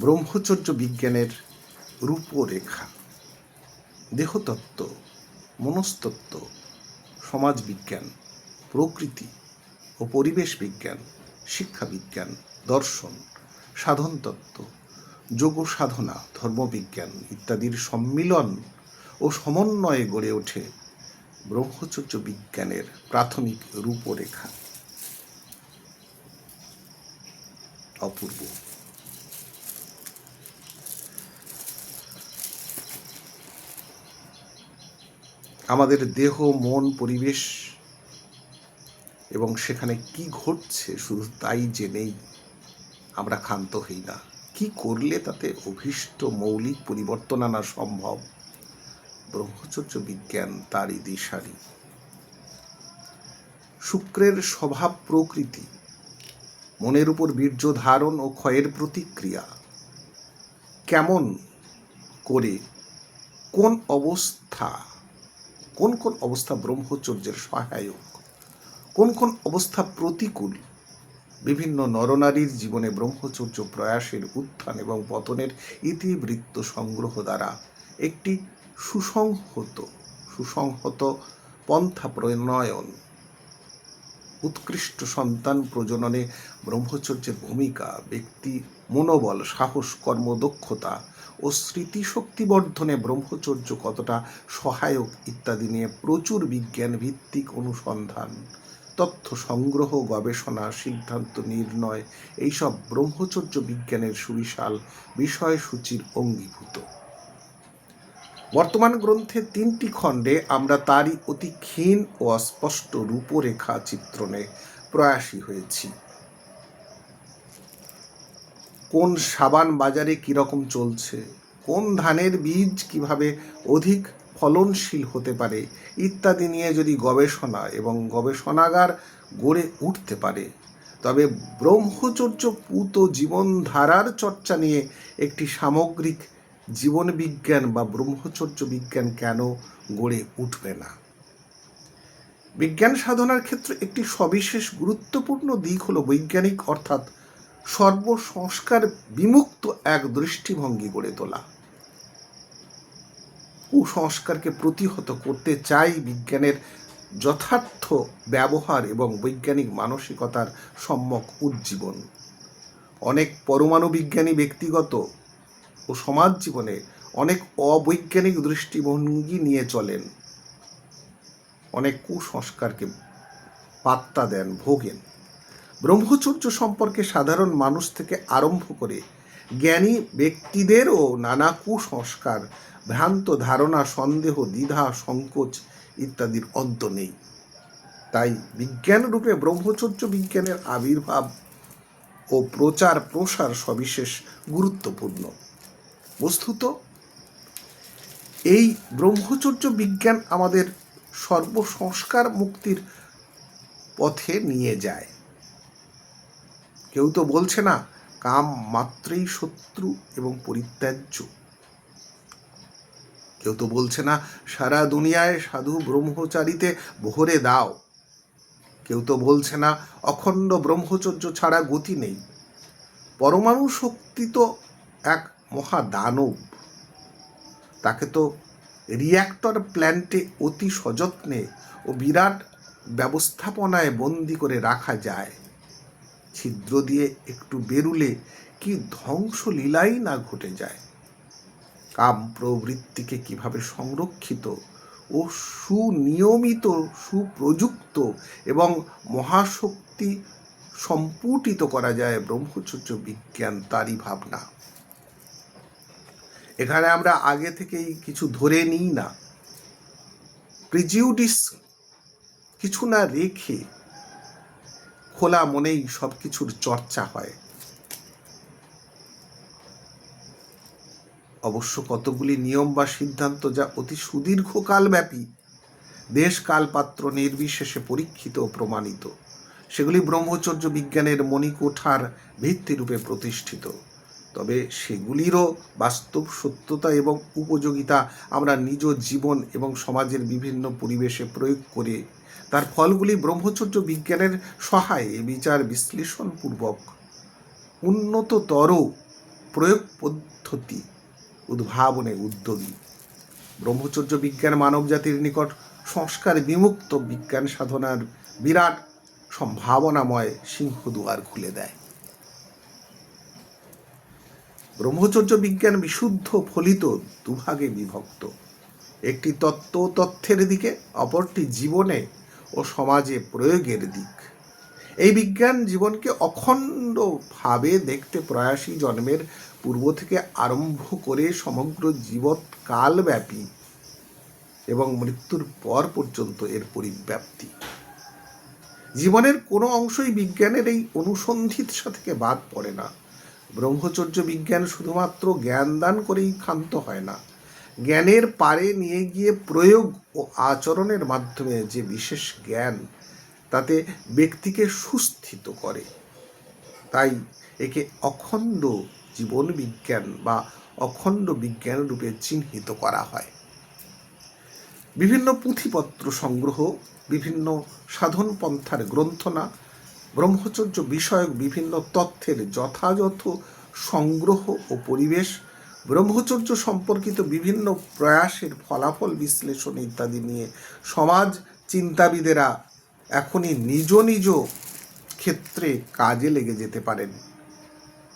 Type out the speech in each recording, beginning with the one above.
ব্রহ্মচর্য বিজ্ঞানের রূপরেখা, দেহতত্ত্ব, মনস্তত্ত্ব, সমাজবিজ্ঞান, প্রকৃতি ও পরিবেশ বিজ্ঞান শিক্ষা বিজ্ঞান দর্শন, সাধনতত্ত্ব যোগ সাধনা ধর্মবিজ্ঞান ইত্যাদির সম্মিলন ও সমন্বয়ে গড়ে ওঠে ব্রহ্মচর্য বিজ্ঞানের প্রাথমিক রূপরেখা। অপূর্ব। আমাদের দেহ, মন, পরিবেশ এবং সেখানে কি ঘটছে শুধু তাই জেনেই আমরা ক্ষান্ত হই না। কি করলে তাতে অভীষ্ট মৌলিক পরিবর্তন আনা সম্ভব? ব্রহ্মচর্য বিজ্ঞান তারই দিশারি। শুক্রের স্বভাব প্রকৃতি, মনের উপর বীর্য ধারণ ও ক্ষয়ের প্রতিক্রিয়া। কেমন করে, কোন অবস্থা কোন কোন অবস্থা ব্রহ্মচর্যের সহায়ক? কোন কোন অবস্থা প্রতিকূল? বিভিন্ন নরনারীর জীবনে ব্রহ্মচর্য প্রয়াসের উত্থান এবং পতনের ইতিবৃত্ত সংগ্রহ দ্বারা একটি সুসংহত সুসংহত পন্থা প্রণয়ন উৎকৃষ্ট সন্তান প্রজননে ব্রহ্মচর্যের ভূমিকা, ব্যক্তি মনোবল, সাহস কর্মদক্ষতা ও স্মৃতিশক্তি বর্ধনে ব্রহ্মচর্য কতটা সহায়ক ইত্যাদি নিয়ে প্রচুর বিজ্ঞান ভিত্তিক অনুসন্ধান, তথ্য সংগ্রহ, গবেষণা, সিদ্ধান্ত নির্ণয়, এইসব ব্রহ্মচর্য বিজ্ঞানের সুবিশাল বিষয়সূচির অঙ্গীভূত। বর্তমান গ্রন্থের তিনটি খণ্ডে আমরা তারই অতি ক্ষীণ ও অস্পষ্ট রূপরেখা চিত্রণে প্রয়াসী হয়েছি। কোন সাবান বাজারে কীরকম চলছে? কোন ধানের বীজ কীভাবে অধিক ফলনশীল হতে পারে? ইত্যাদি নিয়ে যদি গবেষণা এবং গবেষণাগার গড়ে উঠতে পারে, তবে ব্রহ্মচর্য পুত জীবনধারার চর্চা নিয়ে একটি সামগ্রিক জীবন বিজ্ঞান বা ব্রহ্মচর্য বিজ্ঞান কেন গড়ে উঠবে না? বিজ্ঞান সাধনার ক্ষেত্রে একটি সবিশেষ গুরুত্বপূর্ণ দিক হলো বৈজ্ঞানিক, অর্থাৎ সর্বসংস্কার বিমুক্ত এক দৃষ্টিভঙ্গি গড়ে তোলা। কুসংস্কারকে প্রতিহত করতে চাই বিজ্ঞানের যথার্থ ব্যবহার এবং বৈজ্ঞানিক মানসিকতার সম্যক উজ্জীবন। অনেক পরমাণু বিজ্ঞানী ব্যক্তিগত ও সমাজ জীবনে অনেক অবৈজ্ঞানিক দৃষ্টিভঙ্গি নিয়ে চলেন। অনেক কুসংস্কারকে পাত্তা দেন, ভোগেন। ব্রহ্মচর্য সম্পর্কে সাধারণ মানুষ থেকে আরম্ভ করে জ্ঞানী ব্যক্তিদেরও নানা কুসংস্কার, ভ্রান্ত ধারণা, সন্দেহ, দ্বিধা, সংকোচ ইত্যাদির অন্ত নেই। তাই বিজ্ঞান রূপে ব্রহ্মচর্য বিজ্ঞানের আবির্ভাব ও প্রচার প্রসার সবিশেষ গুরুত্বপূর্ণ। বস্তুত। এই ব্রহ্মচর্য বিজ্ঞান আমাদের সর্বসংস্কার মুক্তির পথে নিয়ে যায়। কেউ তো বলছে না, কাম মাত্রেই শত্রু এবং পরিত্যাজ্য। কেউ তো বলছে না, সারা দুনিয়ায় সাধু ব্রহ্মচারীতে ভরে দাও। কেউ তো বলছে না, অখণ্ড ব্রহ্মচর্য ছাড়া গতি নেই। পরমাণু শক্তি তো এক মহাদানব। তাকে তো রিয়্যাক্টর প্ল্যান্টে অতি সযত্নে ও বিরাট ব্যবস্থাপনায় বন্দি করে রাখা যায়। ছিদ্র দিয়ে একটু বেরুলে কি ধ্বংসলীলাই না ঘটে যায়? কাম প্রবৃত্তিকে কীভাবে সংরক্ষিত ও সুনিয়মিত, সুপ্রযুক্ত এবং মহাশক্তি সম্পুটিত করা যায় ব্রহ্মচর্য বিজ্ঞান তারই ভাবনা? এখানে আমরা আগে থেকেই কিছু ধরে নিই না। প্রিজিউডিস কিছু না রেখে খোলা মনেই সব কিছুর চর্চা হয়। অবশ্য কতগুলি নিয়ম বা সিদ্ধান্ত যা অতি সুদীর্ঘকাল ব্যাপী দেশ কালপাত্র নির্বিশেষে পরীক্ষিত ও প্রমাণিত, সেগুলি ব্রহ্মচর্য বিজ্ঞানের মণিকোঠার ভিত্তিরূপে প্রতিষ্ঠিত। তবে সেগুলিরও বাস্তব সত্যতা এবং উপযোগিতা আমরা নিজ জীবন এবং সমাজের বিভিন্ন পরিবেশে প্রয়োগ করে, তার ফলগুলি ব্রহ্মচর্য বিজ্ঞানের সহায়ে বিচার বিশ্লেষণপূর্বক উন্নততর প্রয়োগ পদ্ধতি উদ্ভাবনে উদ্যোগী। ব্রহ্মচর্য বিজ্ঞান মানব জাতির নিকট সংস্কার বিমুক্ত বিজ্ঞান সাধনার বিরাট সম্ভাবনাময় সিংহদুয়ার খুলে দেয়। ব্রহ্মচর্য বিজ্ঞান বিশুদ্ধ ফলিত দুভাগে বিভক্ত। একটি তত্ত্ব তথ্যের দিকে, অপরটি জীবনে ও সমাজে প্রয়োগের দিক। এই বিজ্ঞান জীবনকে অখণ্ডভাবে দেখতে প্রয়াসী জন্মের পূর্ব থেকে আরম্ভ করে সমগ্র জীবৎ কালব্যাপী এবং মৃত্যুর পর পর্যন্ত এর পরিব্যাপ্তি। জীবনের কোনো অংশই বিজ্ঞানের এই অনুসন্ধিৎসা থেকে বাদ পড়ে না। ব্রহ্মচর্য বিজ্ঞান শুধুমাত্র জ্ঞান দান করেই ক্ষান্ত হয় না। জ্ঞানের পারে নিয়ে গিয়ে প্রয়োগ ও আচরণের মাধ্যমে যে বিশেষ জ্ঞান, তাতে ব্যক্তিকে সুস্থিত করে। তাই একে অখণ্ড জীবন বিজ্ঞান বা অখণ্ড বিজ্ঞান রূপে চিহ্নিত করা হয়। বিভিন্ন পুঁথিপত্র সংগ্রহ, বিভিন্ন সাধন পন্থার গ্রন্থনা ব্রহ্মচর্য বিষয়ক বিভিন্ন তথ্যের যথাযথ সংগ্রহ ও পরিবেশ, ব্রহ্মচর্য সম্পর্কিত বিভিন্ন প্রয়াসের ফলাফল বিশ্লেষণ ইত্যাদি নিয়ে সমাজ চিন্তাবিদেরা এখনই নিজ নিজ ক্ষেত্রে কাজে লেগে যেতে পারেন।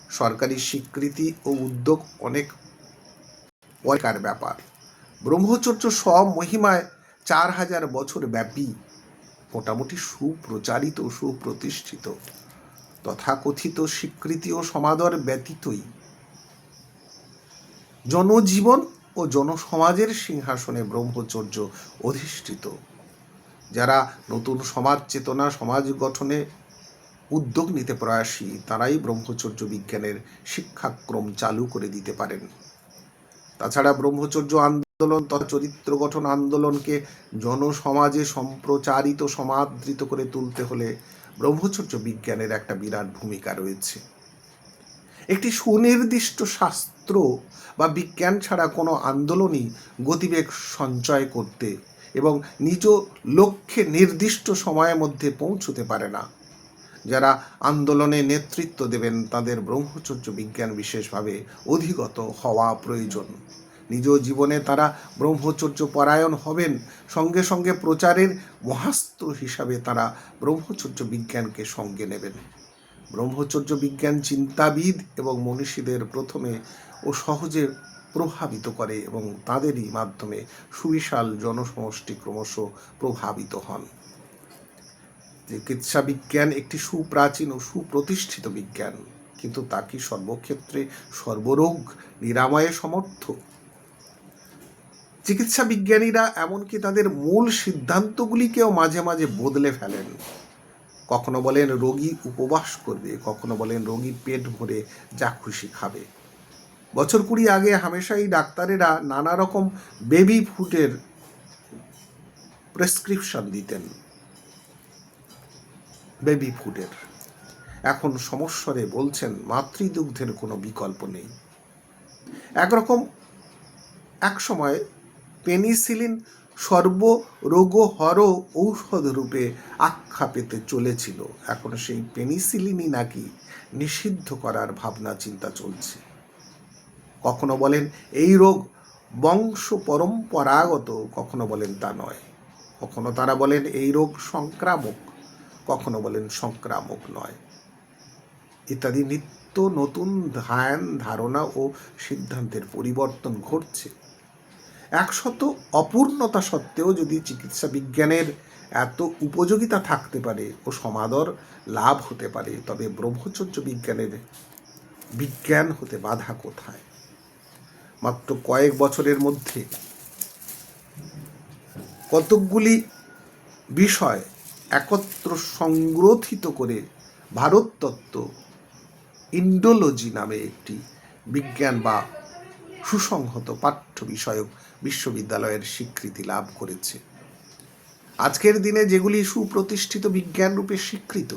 সরকারি স্বীকৃতি ও উদ্যোগ অনেক পরকার ব্যাপার। ব্রহ্মচর্য সব মহিমায় চার হাজার বছর ব্যাপী মোটামুটি সুপ্রচারিত, সুপ্রতিষ্ঠিত, তথাকথিত স্বীকৃতি ও সমাদর ব্যতীতই জনজীবন ও জনসমাজের সিংহাসনে ব্রহ্মচর্য অধিষ্ঠিত। যারা নতুন সমাজ চেতনা, সমাজ গঠনে উদ্যোগ নিতে প্রয়াসী, তারাই ব্রহ্মচর্য বিজ্ঞানের শিক্ষাক্রম চালু করে দিতে পারেন। তাছাড়া ব্রহ্মচর্য আন্দোলন তথা চরিত্র গঠন আন্দোলনকে জনসমাজে সম্প্রচারিত, সমাদৃত করে তুলতে হলে ব্রহ্মচর্য বিজ্ঞানের একটা বিরাট ভূমিকা রয়েছে। একটি সুনির্দিষ্ট শাস্ত্র বা বিজ্ঞান ছাড়া কোনো আন্দোলনই গতিবেগ সঞ্চয় করতে এবং নিজ লক্ষ্যে নির্দিষ্ট সময়ের মধ্যে পৌঁছতে পারে না। যারা আন্দোলনে নেতৃত্ব দেবেন, তাদের ব্রহ্মচর্য বিজ্ঞান বিশেষভাবে অধিগত হওয়া প্রয়োজন। নিজ জীবনে তারা ব্রহ্মচর্য পরায়ণ হবেন। সঙ্গে সঙ্গে প্রচারের মহাস্ত্র হিসাবে তারা ব্রহ্মচর্য বিজ্ঞানকে সঙ্গে নেবেন। ব্রহ্মচর্য বিজ্ঞান চিন্তাবিদ এবং মনীষীদের প্রথমে ও সহজে প্রভাবিত করে এবং তাদেরই মাধ্যমে সুবিশাল জনসমষ্টি ক্রমশ প্রভাবিত হন। চিকিৎসা বিজ্ঞান একটি সুপ্রাচীন ও সুপ্রতিষ্ঠিত বিজ্ঞান, কিন্তু তা কি সর্বক্ষেত্রে সর্বরোগ, নিরাময়ে সমর্থ? চিকিৎসা বিজ্ঞানীরা এমনকি তাদের মূল সিদ্ধান্তগুলিকেও মাঝে মাঝে বদলে ফেলেন। কখনো বলেন রোগী উপবাস করবে, কখনো বলেন রোগী পেট ভরে যা খুশি খাবে। বছর কুড়ি আগে হামেশাই ডাক্তারেরা নানা রকম বেবি ফুডের প্রেসক্রিপশন দিতেন। বেবি ফুডের। এখন সমস্বরে বলছেন, মাতৃদুগ্ধের কোনো বিকল্প নেই। একরকম এক সময় পেনিসিলিন সর্বরোগহর ঔষধ রূপে আখ্যা পেতে চলেছিল। এখন সেই পেনিসিলিনই নাকি নিষিদ্ধ করার ভাবনা, চিন্তা চলছে। কখনো বলেন এই রোগ বংশ পরম্পরাগত কখনো বলেন তা নয়। কখনো তারা বলেন এই রোগ সংক্রামক, কখনো বলেন সংক্রামক নয়। ইত্যাদি নিত্য নতুন ধ্যান, ধারণা ও সিদ্ধান্তের পরিবর্তন ঘটছে। একশত অপূর্ণতা সত্ত্বেও যদি চিকিৎসা বিজ্ঞানের এত উপযোগিতা থাকতে পারে ও সমাদর লাভ হতে পারে, তবে ব্রহ্মচর্য বিজ্ঞানের বিজ্ঞান হতে বাধা কোথায়? মাত্র কয়েক বছরের মধ্যে কতকগুলি বিষয় একত্র সংগ্রথিত করে ভারততত্ত্ব ইন্ডোলজি নামে একটি বিজ্ঞান বা সুসংহত পাঠ্য বিষয়ক বিশ্ববিদ্যালয়ের স্বীকৃতি লাভ করেছে। আজকের দিনে যেগুলি সুপ্রতিষ্ঠিত বিজ্ঞান রূপে স্বীকৃত,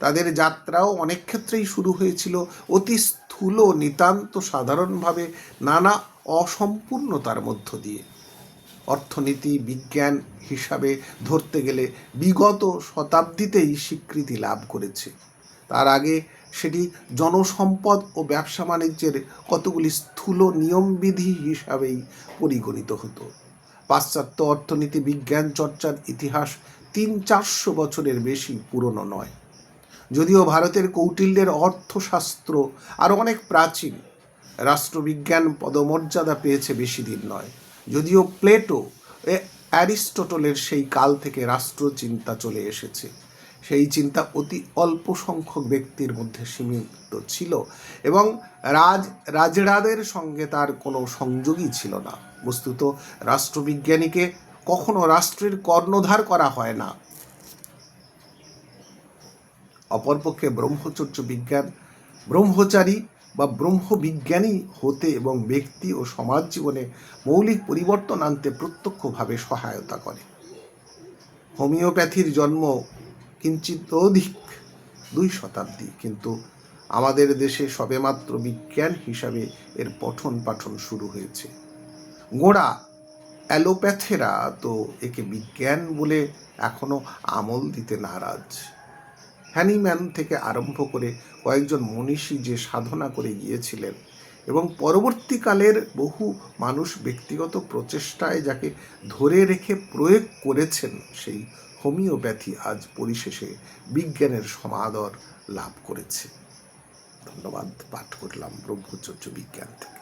তাদের যাত্রাও অনেক ক্ষেত্রেই শুরু হয়েছিল অতি স্থূল নিতান্ত সাধারণভাবে নানা অসম্পূর্ণতার মধ্য দিয়ে। অর্থনীতি, বিজ্ঞান হিসাবে ধরতে গেলে বিগত শতাব্দীতেই স্বীকৃতি লাভ করেছে। তার আগে সেটি জনসম্পদ ও ব্যবসা বাণিজ্যের কতগুলি স্থূল নিয়মবিধি হিসাবেই পরিগণিত হতো। পাশ্চাত্য অর্থনীতি বিজ্ঞান চর্চার ইতিহাস তিন চারশো বছরের বেশি পুরনো নয়। যদিও ভারতের কৌটিল্যের অর্থশাস্ত্র আরও অনেক প্রাচীন, রাষ্ট্রবিজ্ঞান পদমর্যাদা পেয়েছে বেশি দিন নয়। যদিও প্লেটো অ্যারিস্টটলের সেই কাল থেকে রাষ্ট্রচিন্তা চলে এসেছে। সেই চিন্তা অতি অল্প সংখ্যক ব্যক্তির মধ্যে সীমিত ছিল এবং রাজ, রাজরাদের সঙ্গে তার কোনো সংযোগই ছিল না। বস্তুত রাষ্ট্রবিজ্ঞানীকে কখনো রাষ্ট্রের কর্ণধার করা হয় না। অপরপক্ষে ব্রহ্মচর্য বিজ্ঞান, ব্রহ্মচারী বা ব্রহ্মবিজ্ঞানী হতে এবং ব্যক্তি ও সমাজ জীবনে মৌলিক পরিবর্তন আনতে প্রত্যক্ষভাবে সহায়তা করে। হোমিওপ্যাথির জন্ম কিঞ্চিত অধিক, দুই শতাব্দী। কিন্তু আমাদের দেশে সবেমাত্র বিজ্ঞান হিসাবে এর পঠন পাঠন শুরু হয়েছে। গোড়া, অ্যালোপ্যাথেরা তো একে বিজ্ঞান বলে এখনও আমল দিতে নারাজ। হ্যানিম্যান থেকে আরম্ভ করে কয়েকজন মনীষী যে সাধনা করে গিয়েছিলেন এবং পরবর্তীকালের বহু মানুষ ব্যক্তিগত প্রচেষ্টায় যাকে ধরে রেখে প্রয়োগ করেছেন সেই হোমিওপ্যাথি আজ পরিশেষে বিজ্ঞানের সমাদর লাভ করেছে। ধন্যবাদ পাঠ করলাম ব্রহ্মচর্য বিজ্ঞান থেকে।